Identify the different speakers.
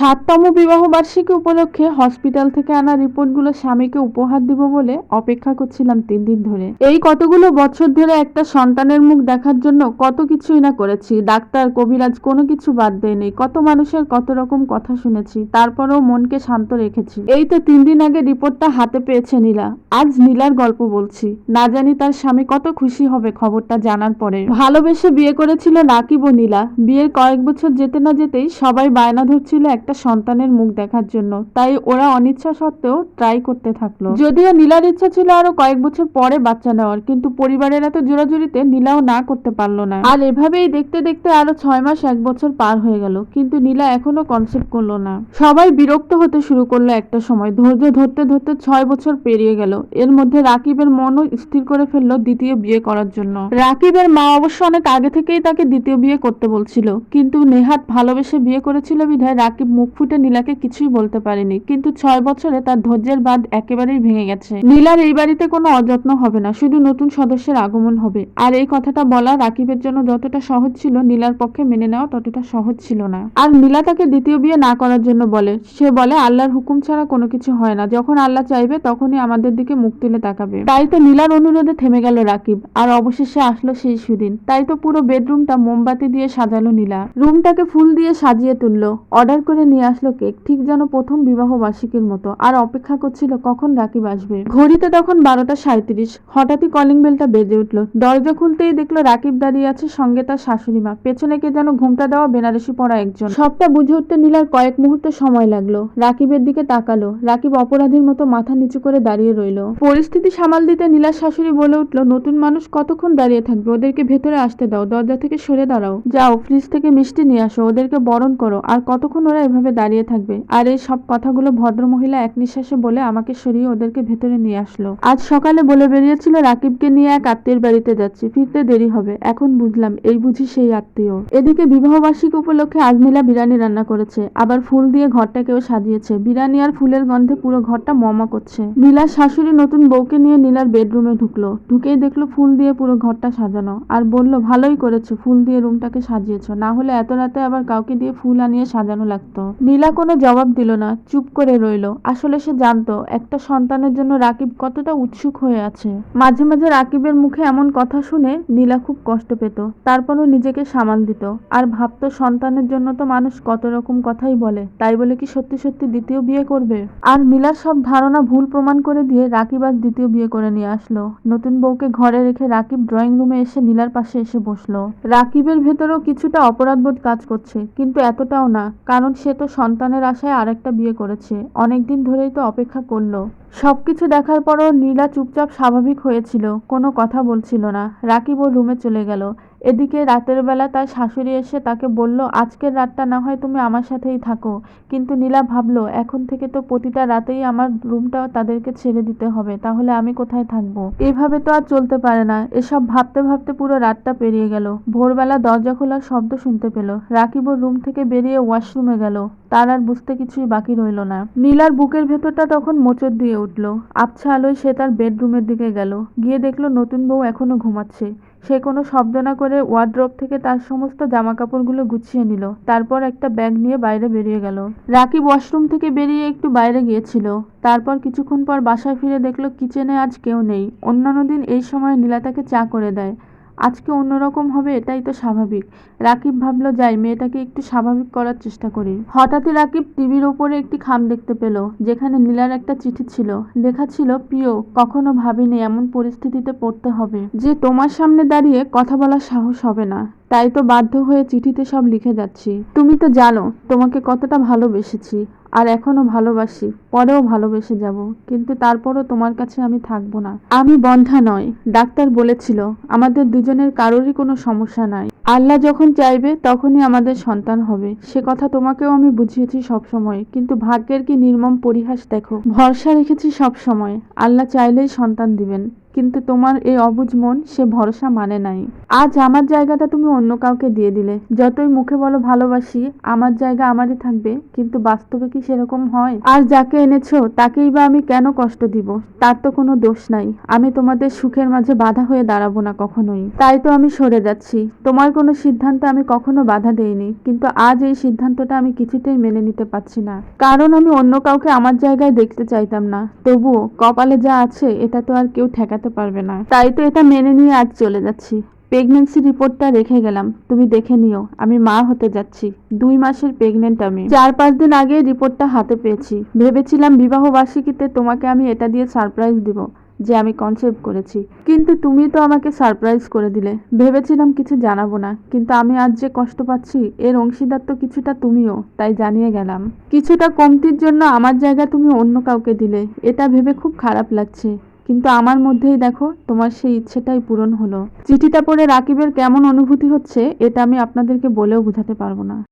Speaker 1: সাততম বিবাহ বার্ষিকী উপলক্ষে হসপিটাল থেকে আনা রিপোর্টগুলো স্বামীকে উপহার দিব বলে অপেক্ষা করছিলাম তিন দিন ধরে। এই কতগুলো বছর ধরে একটা সন্তানের মুখ দেখার জন্য কত কিছুই না করেছি। ডাক্তার, কবিরাজ কোনো কিছু বাদ দেয়নি। কত মানুষের কত রকম কথা শুনেছি। তারপরেও মনকে শান্ত রেখেছি। এই তো তিন দিন আগে রিপোর্টটা হাতে পেয়েছে নীলা। আজ নীলার গল্প বলছি। না জানি তার স্বামী কত খুশি হবে খবরটা জানার পরে। ভালোবেসে বিয়ে করেছিল রাকিব নীলা। বিয়ের কয়েক বছর যেতে না যেতেই সবাই বায়না ধরছিল একটা সন্তানের মুখ দেখার জন্য। তাই ওরা অনিচ্ছা সত্ত্বেও ট্রাই করতে থাকল। যদিও নীলার ইচ্ছা ছিল আরও কয়েক বছর পরে বাচ্চা নেওয়ার, কিন্তু পরিবারের এত জোরাজুরিতে নীলাও না করতে পারল না। আর এভাবেই দেখতে দেখতে আরও ছয় মাস, এক বছর পার হয়ে গেল, কিন্তু নীলা এখনও কনসেপ্ট করল না। সবাই বিরক্ত হতে শুরু করল একটা সময়। ধৈর্য ধরতে ধরতে ছয় বছর পেরিয়ে গেল। এর মধ্যে রাকিবের মনও স্থির করে ফেলল দ্বিতীয় বিয়ে করার জন্য। রাকিবের মা অবশ্য অনেক আগে থেকেই তাকে দ্বিতীয় বিয়ে করতে বলছিল, কিন্তু নেহাত ভালোবেসে বিয়ে করেছিল বিধায় রাকিব মুখ ফুটে নীলাকে কিছুই বলতে পারেনি। কিন্তু ছয় বছরে তার ধৈর্যের বাঁধ একেবারেই ভেঙে গেছে। নীলার এই বাড়িতে কোনো অযত্ন হবে না, শুধু নতুন সদস্যের আগমন হবে। আর এই কথাটা বলা রাকিবের জন্য যতটা সহজ ছিল, নীলার পক্ষে মেনে নেওয়া ততটা সহজ ছিল না। আর নীলা তাকে দ্বিতীয় বিয়ে না করার জন্য বলে। সে বলে, আল্লাহর হুকুম ছাড়া কোনো কিছু হয় না। যখন আল্লাহ চাইবে, তখনই আমাদের দিকে মুখ তুলে তাকাবে। তাই তো নীলার অনুরোধে থেমে গেল রাকিব। আর অবশেষে আসলো সেই সুদিন। তাই তো পুরো বেডরুমটা মোমবাতি দিয়ে সাজালো নীলা। রুমটাকে ফুল দিয়ে সাজিয়ে তুললো। অর্ডার করে নিয়ে আসলো কেক। ঠিক যেন প্রথম বিবাহ বার্ষিকীর মতো। আর অপেক্ষা করছিল কখন রাকিব আসবে। ঘড়িতে তখন বারোটা সাঁত্রিশ হঠাৎই কলিং বেলটা বেজে উঠল। দরজা খুলতেই দেখল রাকিব দাঁড়িয়ে আছে সঙ্গে তার শাশুড়ি মা। পেছনে কে যেন ঘুমটা দেওয়া বেনারসি পড়া একজন। সবটা বুঝে উঠতে নীলার কয়েক মুহূর্ত সময় লাগল। রাকিবের দিকে তাকালো। রাকিব অপরাধীর মতো মাথা নিচু করে দাঁড়িয়ে রইল। পরিস্থিতি সামাল দিতে নীলার শাশুড়ি বলে উঠল, নতুন মানুষ কতক্ষণ দাঁড়িয়ে থাকবে? ওদেরকে ভেতরে আসতে দাও। দরজা থেকে সরে দাঁড়াও। যাও, ফ্রিজ থেকে মিষ্টি নিয়ে আসো। ওদেরকে বরণ করো। আর কতক্ষণ ওরা এভাবে দাঁড়িয়ে থাকবে। আর এই সব কথাগুলো ভদ্রমহিলা এক নিঃশ্বাসে বলে আমাকে সরিয়ে ওদেরকে ভেতরে নিয়ে আসলো। আজ সকালে বলে বেরিয়েছিল, রাকিবকে নিয়ে এক আত্মীয়ের বাড়িতে যাচ্ছি, ফিরতে দেরি হবে। এখন বুঝলাম, এই বুঝি সেই আত্মীয়। এদিকে বিবাহবার্ষিকী উপলক্ষে আজ নীলা বিরিয়ানি রান্না করেছে। আবার ফুল দিয়ে ঘরটাকেও সাজিয়েছে। বিরিয়ানি আর ফুলের গন্ধে পুরো ঘরটা মমা করছে। নীলার শাশুড়ি নতুন বউকে নিয়ে নীলার বেডরুমে ঢুকলো। ঢুকেই দেখল ফুল দিয়ে পুরো ঘরটা সাজানো। আর বলল, ভালোই করেছ, ফুল দিয়ে রুমটাকে সাজিয়েছো। না হলে এত রাতে আবার কাউকে দিয়ে ফুল আনিয়ে সাজানো লাগতো। নীলা কোনো জবাব দিল না, চুপ করে রইল। আসলে সে জানতো, একটা সন্তানের জন্য রাকিব কতটা উৎসুক হয়ে আছে। মাঝে মাঝে রাকিবের মুখে এমন কথা শুনে নীলা খুব কষ্ট পেত, তারপরও নিজেকে সামাল দিত। আর ভাবতো সন্তানের জন্য তো মানুষ কত রকম কথাই বলে, তাই বলে কি সত্যি সত্যি দ্বিতীয় বিয়ে করবে? আর নীলার সব ধারণা ভুল প্রমাণ করে দিয়ে রাকিব আজ দ্বিতীয় বিয়ে করে নিয়ে আসলো। নতুন বউকে ঘরে রেখে রাকিব ড্রয়িং রুমে এসে নীলার পাশে এসে বসল। রাকিবের ভেতরেও কিছুটা অপরাধবোধ কাজ করছে, কিন্তু এতটাও না, কারণ সে তো সন্তানের আশায় আরেকটা বিয়ে করেছে। অনেকদিন ধরেই তো অপেক্ষা করল। সবকিছু দেখার পরও নীলা চুপচাপ স্বাভাবিক হয়েছিল, কোনো কথা বলছিল না। রাকিব ওর রুমে চলে গেল। এদিকে রাতের বেলা তার শাশুড়ি এসে তাকে বলল, আজকের রাতটা না হয় তুমি আমার সাথেই থাকো। কিন্তু নীলা ভাবলো, এখন থেকে তো প্রতিটা রাতেই আমার রুমটা তাদেরকে ছেড়ে দিতে হবে, তাহলে আমি কোথায় থাকব? এভাবে তো আর চলতে পারে না। এসব ভাবতে ভাবতে পুরো রাতটা পেরিয়ে গেল। ভোরবেলা দরজা খোলার শব্দ শুনতে পেল। রাকিব ওর রুম থেকে বেরিয়ে ওয়াশরুমে গেল। তার আর বুঝতে কিছুই বাকি রইল না। নীলার বুকের ভেতরটা তখন মোচড় দিয়ে উঠল। আবছা আলোয় সে তার বেডরুমের দিকে গেল। গিয়ে দেখল, নতুন বউ এখনও ঘুমাচ্ছে। সে কোনো শব্দ না করে ওয়ার্ড্রপ থেকে তার সমস্ত জামা কাপড়গুলো গুছিয়ে নিল। তারপর একটা ব্যাগ নিয়ে বাইরে বেরিয়ে গেল। রাকি ওয়াশরুম থেকে বেরিয়ে একটু বাইরে গিয়েছিল। তারপর কিছুক্ষণ পর বাসায় ফিরে দেখল কিচেনে আজ কেউ নেই। অন্যান্য দিন এই সময় নীলা তাকে চা করে দেয়। আজকে অন্যরকম হবে এটাই তো স্বাভাবিক। রাকিব ভাবলো, যাই, মেয়েটাকে একটু স্বাভাবিক করার চেষ্টা করি। হঠাৎই রাকিব টিভির ওপরে একটি খাম দেখতে পেল, যেখানে নীলার একটা চিঠি ছিল। লেখা ছিল, প্রিয়, কখনো ভাবিনি এমন পরিস্থিতিতে পড়তে হবে যে তোমার সামনে দাঁড়িয়ে কথা বলার সাহস হবে না। তাই তো বাধ্য হয়ে চিঠিতে সব লিখে যাচ্ছি। তুমি তো জানো, তোমাকে কতটা ভালোবেসেছি, আর এখনও ভালোবাসি, পরেও ভালোবেসে যাব, কিন্তু তারপরও তোমার কাছে আমি থাকব না। আমি বন্ধা নয় ডাক্তার বলেছিল, আমাদের দুজনের কারোরই কোনো সমস্যা নাই। আল্লাহ যখন চাইবে, তখনই আমাদের সন্তান হবে। সে কথা তোমাকেও আমি বুঝিয়েছি সব সময় কিন্তু ভাগ্যের কি নির্মম পরিহাস দেখো। ভরসা রেখেছি সব সময় আল্লাহ চাইলেই সন্তান দিবেন। কিন্তু তোমার এই অবুঝ মন সে ভরসা মানে নাই। আজ আমার জায়গাটা তুমি অন্য কাউকে দিয়ে দিলে। যতই মুখে বলো ভালোবাসি, আমার জায়গা আমারই থাকবে, কিন্তু বাস্তবে কি সেরকম হয়? আর যাকে এনেছো, তাকেই বা আমি কেন কষ্ট দিব? তার তো কোনো দোষ নাই। আমি তোমাদের সুখের মাঝে বাধা হয়ে দাঁড়াবো না কখনোই। তাই তো আমি সরে যাচ্ছি। তোমার কোনো সিদ্ধান্তে আমি কখনো বাধা দেইনি, কিন্তু আজ এই সিদ্ধান্তটা আমি কিছুতেই মেনে নিতে পারছি না। কারণ আমি অন্য কাউকে আমার জায়গায় দেখতে চাইতাম না। তবুও কপালে যা আছে, এটা তো আর কেউ ঠেকাতে পারবে না। তাই তো এটা মেনে নিয়ে আজ চলে যাচ্ছি। প্রেগনেন্সি রিপোর্টটা রেখে গেলাম। তুমি দেখে নিও, আমি মা হতে যাচ্ছি। দুই মাসের প্রেগনেন্ট আমি। চার পাঁচ দিন আগে রিপোর্টটা হাতে পেয়েছি। ভেবেছিলাম বিবাহ বার্ষিকীতে তোমাকে আমি এটা দিয়ে সারপ্রাইজ দিব, যে আমি কনসেপ্ট করেছি। কিন্তু তুমি তো আমাকে সারপ্রাইজ করে দিলে। ভেবেছিলাম কিছু জানাব না, কিন্তু আমি আজ যে কষ্ট পাচ্ছি, এর অংশীদার তো কিছুটা তুমিও, তাই জানিয়ে গেলাম। কিছুটা কমতির জন্য আমার জায়গা তুমি অন্য কাউকে দিলে। এটা ভেবে খুব খারাপ লাগছে। কিন্তু আমার মধ্যেই দেখো, তোমার সেই ইচ্ছেটাই পূরণ হলো। চিঠিটা পড়ে রাকিবের কেমন অনুভূতি হচ্ছে, এটা আমি আপনাদেরকে বলেও বোঝাতে পারব না।